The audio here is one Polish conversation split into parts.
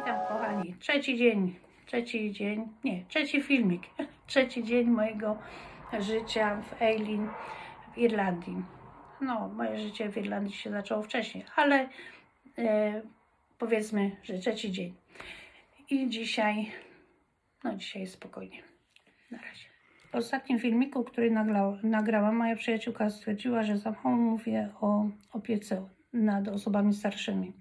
Witam kochani. Trzeci dzień, trzeci dzień, nie, trzeci filmik. Trzeci dzień mojego życia w Eilin w Irlandii. No, moje życie w Irlandii się zaczęło wcześniej, ale e, powiedzmy, że trzeci dzień. I dzisiaj, no dzisiaj jest spokojnie. Na razie. W ostatnim filmiku, który nagrałam, moja przyjaciółka stwierdziła, że za mówię o opiece nad osobami starszymi.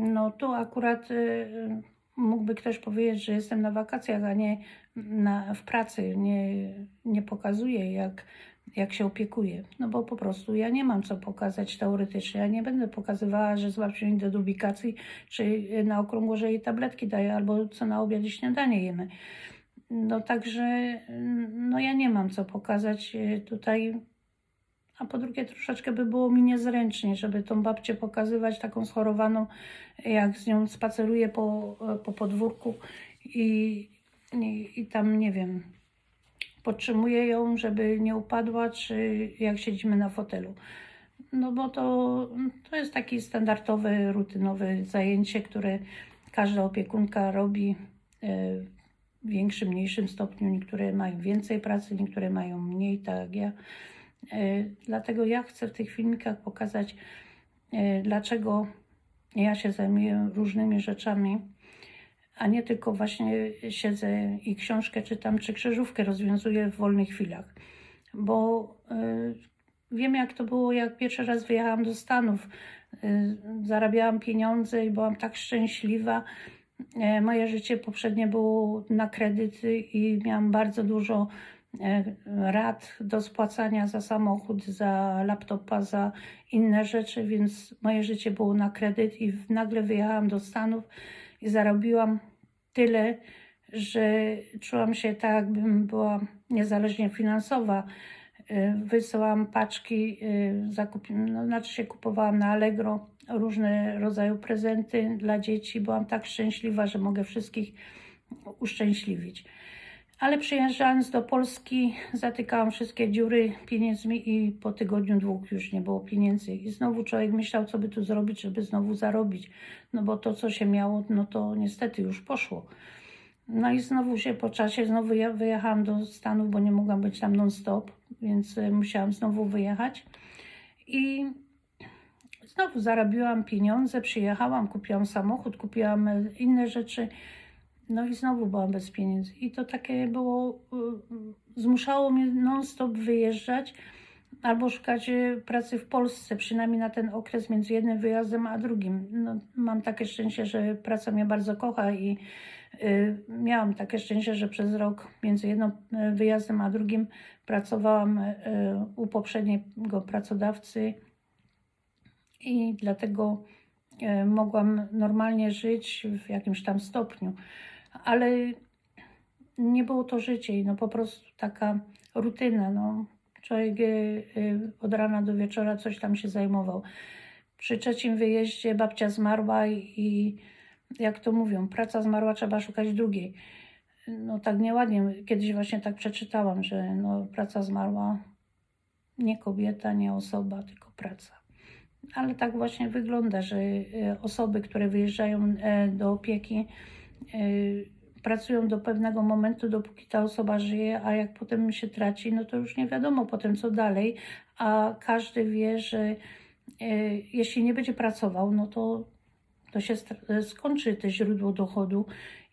No tu akurat y, mógłby ktoś powiedzieć, że jestem na wakacjach, a nie na, w pracy. Nie, nie pokazuję, jak, jak się opiekuję. No bo po prostu ja nie mam co pokazać teoretycznie. Ja nie będę pokazywała, że z babcią idę do ubikacji, czy na okrągło, że jej tabletki daję, albo co na obiad i śniadanie jemy. No także, no ja nie mam co pokazać y, tutaj a po drugie troszeczkę by było mi niezręcznie, żeby tą babcię pokazywać taką schorowaną, jak z nią spaceruję po, po podwórku i, i, i tam, nie wiem, podtrzymuję ją, żeby nie upadła, czy jak siedzimy na fotelu. No bo to, to jest takie standardowe, rutynowe zajęcie, które każda opiekunka robi e, w większym, mniejszym stopniu. Niektóre mają więcej pracy, niektóre mają mniej, tak jak ja. E, Dlatego ja chcę w tych filmikach pokazać, e, dlaczego ja się zajmuję różnymi rzeczami, a nie tylko właśnie siedzę i książkę czytam, czy krzyżówkę rozwiązuję w wolnych chwilach. Bo e, wiem, jak to było, jak pierwszy raz wyjechałam do Stanów. Zarabiałam pieniądze i byłam tak szczęśliwa. Moje życie poprzednie było na kredyty i miałam bardzo dużo rat do spłacania za samochód, za laptopa, za inne rzeczy, więc moje życie było na kredyt i nagle wyjechałam do Stanów i zarobiłam tyle, że czułam się tak, jakbym była niezależnie finansowa. E, Wysyłam paczki, e, zakupiłam, no, znaczy się kupowałam na Allegro różne rodzaje prezenty dla dzieci. Byłam tak szczęśliwa, że mogę wszystkich uszczęśliwić. Ale przyjeżdżając do Polski, zatykałam wszystkie dziury pieniędzmi i po tygodniu, dwóch już nie było pieniędzy. I znowu człowiek myślał, co by tu zrobić, żeby znowu zarobić. No bo to, co się miało, no to niestety już poszło. No i znowu się po czasie, znowu ja wyjechałam do Stanów, bo nie mogłam być tam non-stop, więc e, musiałam znowu wyjechać. I znowu zarobiłam pieniądze, przyjechałam, kupiłam samochód, kupiłam e, inne rzeczy. No i znowu byłam bez pieniędzy. I to takie było, y, zmuszało mnie non-stop wyjeżdżać albo szukać y, pracy w Polsce, przynajmniej na ten okres między jednym wyjazdem a drugim. No, mam takie szczęście, że praca mnie bardzo kocha i y, miałam takie szczęście, że przez rok między jednym y, wyjazdem a drugim pracowałam y, u poprzedniego pracodawcy i dlatego mogłam normalnie żyć w jakimś tam stopniu. Ale nie było to życie, no po prostu taka rutyna. No. Człowiek e, e, od rana do wieczora coś tam się zajmował. Przy trzecim wyjeździe babcia zmarła i, jak to mówią, praca zmarła, trzeba szukać drugiej. No tak nieładnie, kiedyś właśnie tak przeczytałam, że no, praca zmarła nie kobieta, nie osoba, tylko praca. Ale tak właśnie wygląda, że e, osoby, które wyjeżdżają e, do opieki, pracują do pewnego momentu, dopóki ta osoba żyje, a jak potem się traci, no to już nie wiadomo potem co dalej, a każdy wie, że jeśli nie będzie pracował, no to, to się stra- skończy to źródło dochodu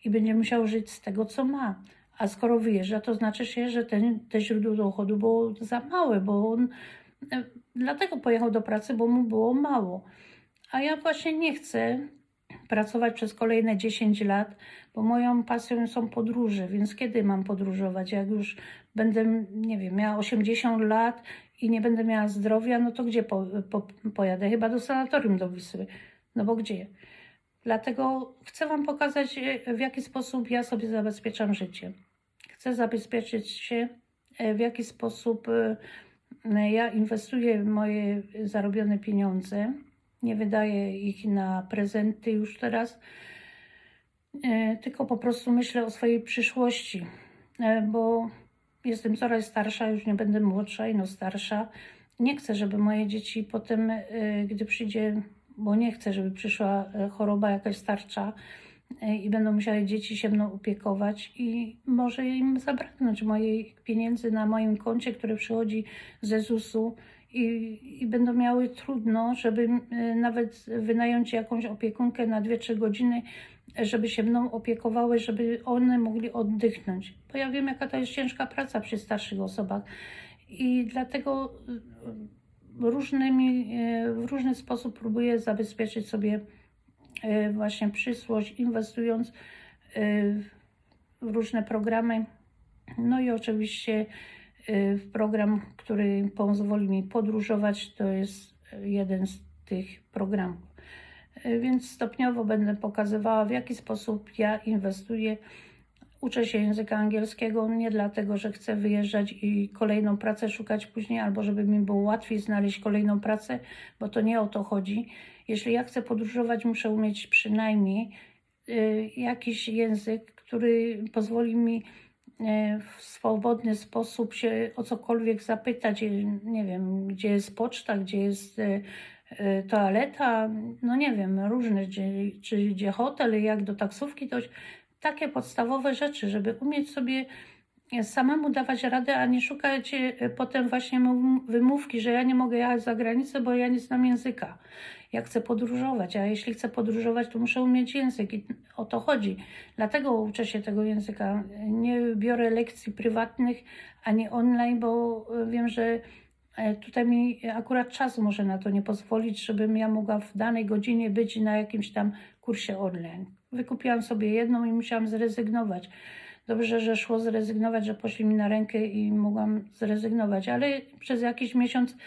i będzie musiał żyć z tego, co ma. A skoro wyjeżdża, to znaczy się, że ten, te źródło dochodu było za małe, bo on dlatego pojechał do pracy, bo mu było mało. A ja właśnie nie chcę pracować przez kolejne 10 lat, bo moją pasją są podróże, więc kiedy mam podróżować? Jak już będę, nie wiem, miała 80 lat i nie będę miała zdrowia, no to gdzie po, po, pojadę? Chyba do sanatorium do Wisły. No bo gdzie? Dlatego chcę Wam pokazać, e, w jaki sposób ja sobie zabezpieczam życie. Chcę zabezpieczyć się, e, w jaki sposób e, ja inwestuję moje zarobione pieniądze. Nie wydaję ich na prezenty już teraz, e, tylko po prostu myślę o swojej przyszłości, e, bo jestem coraz starsza, już nie będę młodsza i no starsza. Nie chcę, żeby moje dzieci potem, e, gdy przyjdzie, bo nie chcę, żeby przyszła choroba jakaś starcza, i będą musiały dzieci się mną opiekować i może im zabraknąć moich pieniędzy na moim koncie, które przychodzi ze ZUS-u i, i będą miały trudno, żeby e, nawet wynająć jakąś opiekunkę na 2-3 godziny, żeby się mną opiekowały, żeby one mogli oddychnąć. Bo ja wiem, jaka to jest ciężka praca przy starszych osobach i dlatego y, różnymi, y, w różny sposób próbuję zabezpieczyć sobie właśnie przyszłość, inwestując w różne programy. No i oczywiście program, który pozwoli mi podróżować, to jest jeden z tych programów. Y, Więc stopniowo będę pokazywała, w jaki sposób ja inwestuję. Uczę się języka angielskiego nie dlatego, że chcę wyjeżdżać i kolejną pracę szukać później, albo żeby mi było łatwiej znaleźć kolejną pracę, bo to nie o to chodzi. Jeśli ja chcę podróżować, muszę umieć przynajmniej y, jakiś język, który pozwoli mi w swobodny sposób się o cokolwiek zapytać. Y, Nie wiem, gdzie jest poczta, gdzie jest y, toaleta, no nie wiem, różne, gdzie, czy gdzie hotel, jak do taksówki, to takie podstawowe rzeczy, żeby umieć sobie samemu dawać radę, a nie szukać y, potem właśnie mów- wymówki, że ja nie mogę jechać za granicę, bo ja nie znam języka. Ja chcę podróżować, a jeśli chcę podróżować, to muszę umieć język i o to chodzi. Dlatego uczę się tego języka. Nie biorę lekcji prywatnych ani online, bo y, wiem, że e, tutaj mi akurat czas może na to nie pozwolić, żebym ja mogła w danej godzinie być na jakimś tam kursie online. Wykupiłam sobie jedną i musiałam zrezygnować. Dobrze, że szło zrezygnować, że poszli mi na rękę i mogłam zrezygnować, ale przez jakiś miesiąc,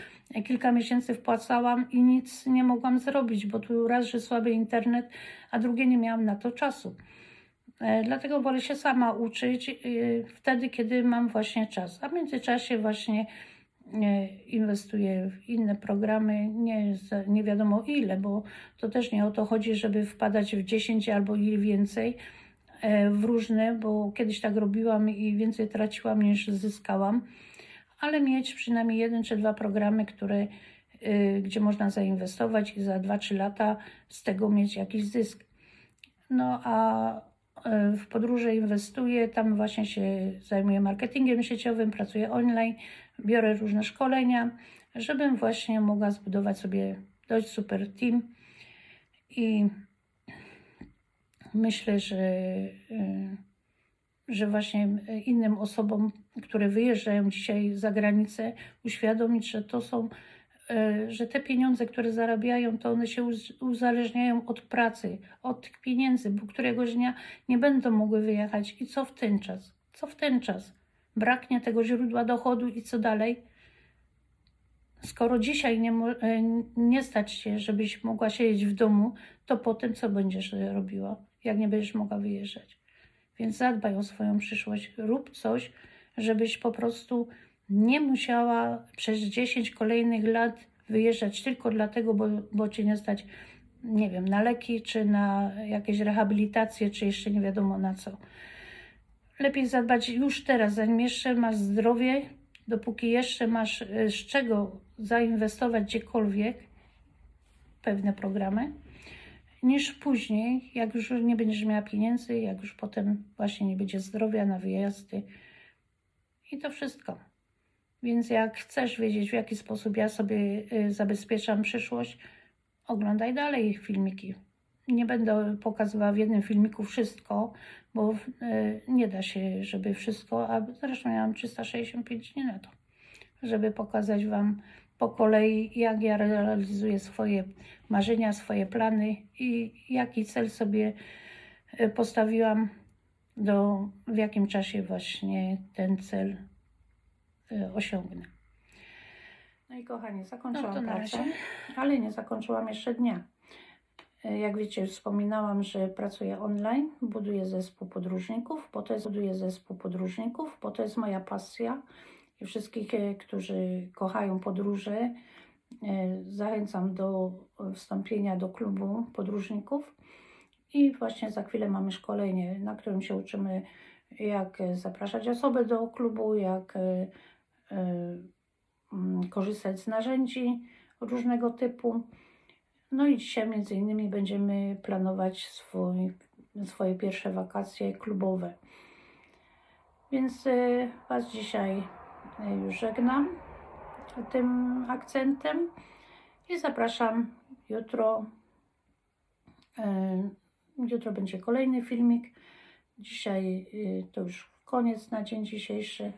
kilka miesięcy wpłacałam i nic nie mogłam zrobić, bo tu raz, że słaby internet, a drugie nie miałam na to czasu. E, Dlatego wolę się sama uczyć e, wtedy, kiedy mam właśnie czas. A w międzyczasie właśnie e, inwestuję w inne programy, nie, nie wiadomo ile, bo to też nie o to chodzi, żeby wpadać w 10 albo i więcej w różne, bo kiedyś tak robiłam i więcej traciłam niż zyskałam, ale mieć przynajmniej jeden czy dwa programy, które, y, gdzie można zainwestować i za 2-3 lata z tego mieć jakiś zysk. No a e, w podróże inwestuję, tam właśnie się zajmuję marketingiem sieciowym, pracuję online, biorę różne szkolenia, żebym właśnie mogła zbudować sobie dość super team i myślę, że, y, że właśnie innym osobom, które wyjeżdżają dzisiaj za granicę, uświadomić, że to są, y, że te pieniądze, które zarabiają, to one się uz- uzależniają od pracy, od tych pieniędzy, bo któregoś dnia nie będą mogły wyjechać. I co w ten czas? Co w ten czas? Braknie tego źródła dochodu i co dalej? Skoro dzisiaj nie, e, nie stać się, żebyś mogła siedzieć w domu, to potem co będziesz robiła, jak nie będziesz mogła wyjeżdżać? Więc zadbaj o swoją przyszłość, rób coś, żebyś po prostu nie musiała przez 10 kolejnych lat wyjeżdżać tylko dlatego, bo, bo cię nie stać, nie wiem, na leki, czy na jakieś rehabilitacje, czy jeszcze nie wiadomo na co. Lepiej zadbać już teraz, zanim jeszcze masz zdrowie, dopóki jeszcze masz e, z czego zainwestować gdziekolwiek pewne programy, niż później, jak już nie będziesz miała pieniędzy, jak już potem właśnie nie będzie zdrowia na wyjazdy. I to wszystko. Więc jak chcesz wiedzieć, w jaki sposób ja sobie y, zabezpieczam przyszłość, oglądaj dalej filmiki. Nie będę pokazywała w jednym filmiku wszystko, bo y, nie da się, żeby wszystko, a zresztą ja mam 365 dni na to, żeby pokazać Wam po kolei, jak ja realizuję swoje marzenia, swoje plany i jaki cel sobie y, postawiłam, do, w jakim czasie właśnie ten cel y, osiągnę. No i kochani, zakończyłam No to na pracę, ale nie zakończyłam jeszcze dnia. E, Jak wiecie, wspominałam, że pracuję online, buduję zespół podróżników, bo to jest, buduję zespół podróżników, bo to jest moja pasja i wszystkich, e, którzy kochają podróże, e, zachęcam do wstąpienia do klubu podróżników. I właśnie za chwilę mamy szkolenie, na którym się uczymy, jak e, zapraszać osoby do klubu, jak mm, korzystać z narzędzi różnego typu. No i dzisiaj między innymi będziemy planować swój swoje pierwsze wakacje klubowe. Więc Was dzisiaj już żegnam tym akcentem i zapraszam jutro. y, Jutro będzie kolejny filmik. Dzisiaj y, to już koniec na dzień dzisiejszy.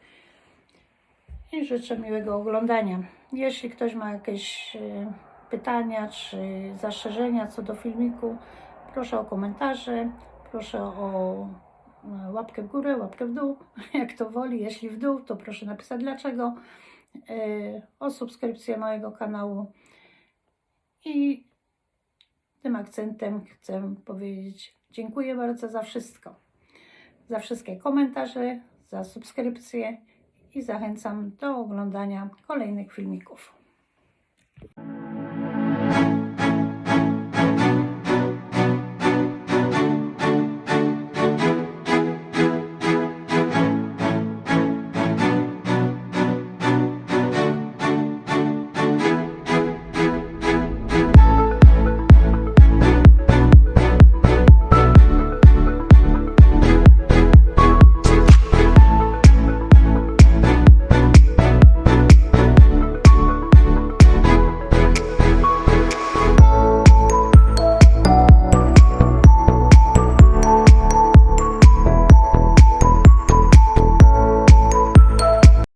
I życzę miłego oglądania. Jeśli ktoś ma jakieś y, pytania czy zastrzeżenia co do filmiku, proszę o komentarze, proszę o e, łapkę w górę, łapkę w dół, jak to woli. Jeśli w dół, to proszę napisać dlaczego, y, o subskrypcję mojego kanału. I tym akcentem chcę powiedzieć dziękuję bardzo za wszystko. Za wszystkie komentarze, za subskrypcje i zachęcam do oglądania kolejnych filmików.